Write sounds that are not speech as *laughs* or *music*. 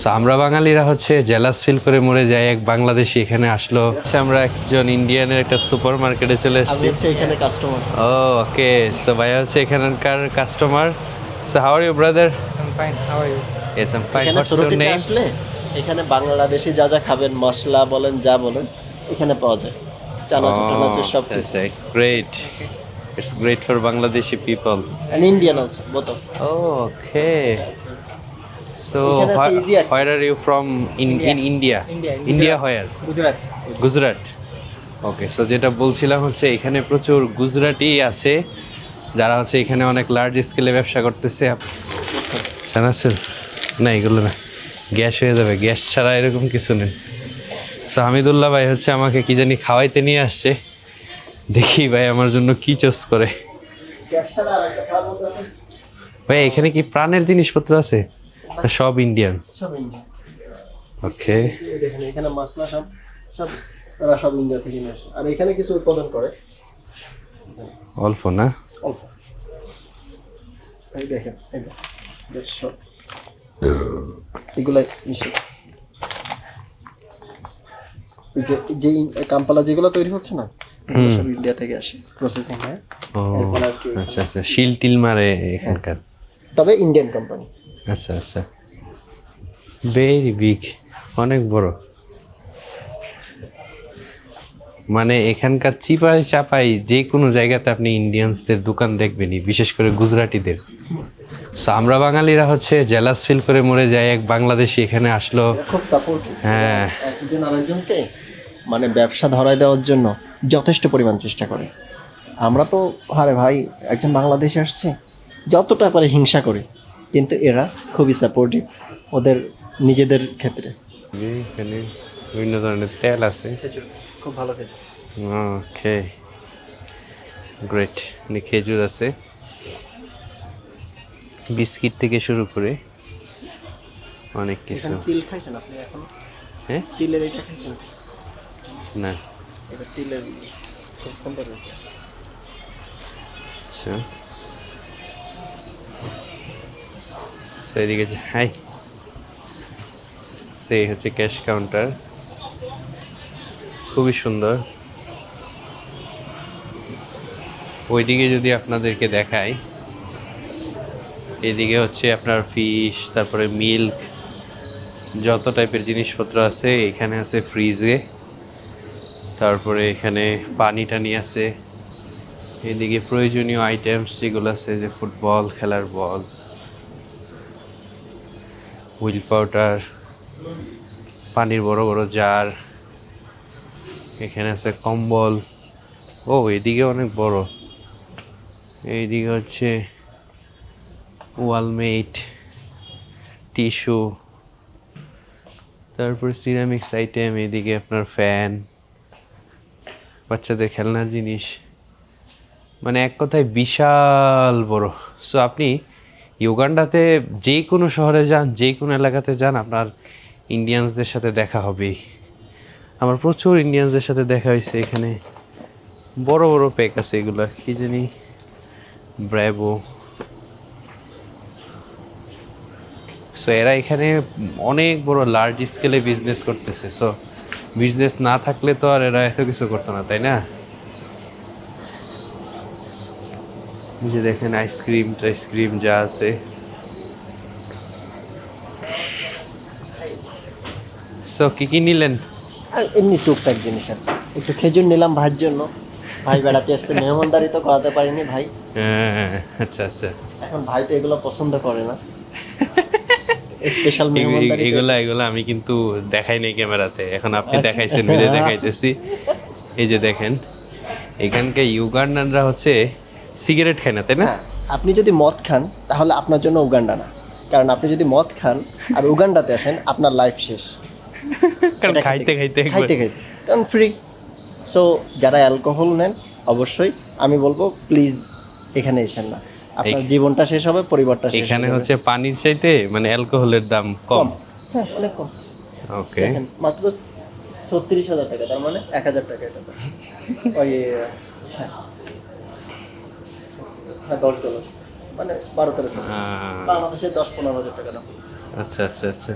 So আমরা বাঙালিরা হচ্ছে জেলাস ফিল করে মরে যাই এক বাংলাদেশি এখানে আসলো। হচ্ছে আমরা একজন ইন্ডিয়ানের একটা সুপার মার্কেটে চলে আমি এসেছি। হচ্ছে এখানে কাস্টমার ও ওকে। সো ভাইয়া হচ্ছে এখানকার customer so how are you brother I'm fine. How are you? I'm fine এখানে হোয়াটস ইওর নেম আসলে এখানে বাংলাদেশি যা যা খাবেন মশলা বলেন যা বলেন এখানে পাওয়া যায়। চানাচুর টানাচুর সব Oh, কিছু। It's great it's great for Bangladeshi people and Indian also both of okay so এখানে আছে easy access. Where are you from in in India India, India where Gujarat. Gujarat okay so যেটা বলছিলাম হচ্ছে এখানে প্রচুর গুজরাটি আছে যারা হচ্ছে এখানে অনেক লার্জ স্কেলে ব্যবসা করতেছে। সানাসের? না এগুলো না। গ্যাস হয়ে যাবে। গ্যাস ছাড়া এরকম কিছু নেই। সো হামিদুল্লাহ ভাই হচ্ছে আমাকে কি জানি খাওয়াইতে নিয়ে আসছে। দেখি ভাই আমার জন্য কি চোস করে। ভাই এখানে কি প্রাণের জিনিসপত্র আছে? সব ইন্ডিয়ান সব ইন্ডিয়া ওকে দেখেন এখানে মশলা সব সব তারা সব ইন্ডিয়া থেকে নিয়ে আসে। আর এখানে কিছু উৎপাদন করে। অল্প না? অল্প। এই দেখেন এই দেখেন। এগুলাই মিশে যে যে কাম্পালা যেগুলো তৈরি হচ্ছে না সব ইন্ডিয়া থেকে আসে প্রসেসিং হয়। আচ্ছা আচ্ছা। শিল টিল মারে এখানকার। তবে ইন্ডিয়ান কোম্পানি আচ্ছা আচ্ছা। ভেরি বিগ অনেক বড়। মানে এখানকার চিপাই চাপাই যে কোনো জায়গাতে আপনি ইন্ডিয়ানসদের দোকান দেখবেনই বিশেষ করে গুজরাটিদের। সো আমরা বাঙালিরা হচ্ছে জেলাস ফিল করে মরে যাই এক বাংলাদেশি এখানে আসলো। খুব সাপোর্ট হ্যাঁ। একজন আরেকজনকে মানে ব্যবসা ধরায় দেওয়ার জন্য যথেষ্ট পরিমাণ চেষ্টা করে। আমরা তো আরে ভাই একজন বাংলাদেশে আসছে যতটা পারে হিংসা করি। কিন্তু এরা খুবই সাপোর্টিভ ওদের নিজেদের ক্ষেত্রে। এখানে বিভিন্ন ধরনের তেল আছে। খুব ভালো খেজুর। ওকে গ্রেট খেজুর আছে। বিস্কিট থেকে শুরু করে অনেক কিছু। তিল খাইছেন আপনি এখন? হ্যাঁ? তিলের এটা খাইছেন না। এটা তিলের খুব সুন্দর আচ্ছা। সো এদিকে হাই। সেই হচ্ছে ক্যাশ কাউন্টার। খুবই সুন্দর। ওইদিকে যদি আপনাদেরকে দেখাই, এদিকে হচ্ছে আপনার ফিশ তারপরে মিল্ক যত টাইপের জিনিসপত্র আছে, এখানে আছে ফ্রিজে তারপরে এখানে পানি টানি আছে। এদিকে প্রয়োজনীয় আইটেমস যেগুলো আছে, যে ফুটবল খেলার বল হুইল পাউডার, পানির বড় বড় জার এখানে আছে কম্বল। ও, এদিকে অনেক বড়। এইদিকে হচ্ছে ওয়ালমেট, টিস্যু, তারপরে সিরামিক্স আইটেম, এদিকে আপনার ফ্যান, বাচ্চাদের খেলনার জিনিস। মানে এক কথায় বিশাল বড়। সো আপনি ইউগান্ডাতে যে কোনো শহরে যান, যে কোনো এলাকাতে যান, আপনার ইন্ডিয়ানসদের সাথে দেখা হবেই। আমার প্রচুর ইন্ডিয়ানসদের সাথে দেখা হয়েছে এখানে। বড় বড় প্যাক আছে এগুলো। কি জানি? ব্র্যাবো সো এরা এখানে অনেক বড় লার্জ স্কেলে বিজনেস করতেছে। সো বিজনেস না থাকলে তো আর এরা এত কিছু করতো না, তাই না এই যে দেখেন আইসক্রিম টাইসক্রিম যা আছে। সো কি কি নিলেন? এমনি টুকটাক জিনিস আর একটু খেজুর নিলাম ভাইয়ের জন্য। ভাই বেড়াতে আসছে মেহমানদারি তো করাতে পারিনি ভাই। হ্যাঁ, আচ্ছা আচ্ছা। এখন ভাই তো এগুলো পছন্দ করে না। স্পেশাল মেহমানদারি এগুলা এগুলা আমি কিন্তু দেখাই নাই ক্যামেরাতে। এখন আপনি দেখাইছেন মিলে দেখাইতেছি। এই যে দেখেন এখানকার ইউগান্ডানরা হচ্ছে সিগারেট খায় না তাই না? হ্যাঁ আপনি যদি মদ খান তাহলে আপনার জন্য উগান্ডা না। কারণ আপনি যদি মদ খান আর উগান্ডাতে আসেন আপনার লাইফ শেষ। কারণ খাইতে খাইতে খাইতে খাইতে কারণ ফ্রি সো যারা অ্যালকোহল নেন অবশ্যই আমি বলব প্লিজ এখানে এসেন না। আপনার জীবনটা শেষ হবে পরিবারটা শেষ এখানে হচ্ছে পানির চাইতে মানে অ্যালকোহলের দাম কম। হ্যাঁ অনেক কম। ওকে মাত্র ছত্রিশ হাজার টাকা তার মানে এক হাজার টাকা এটা। *laughs* ওই হ্যাঁ। হ্যাঁ দশ ডলার মানে বারো তেরোশো। আহ, বাংলাদেশে দশ পনেরো হাজার টাকা আচ্ছা আচ্ছা আচ্ছা।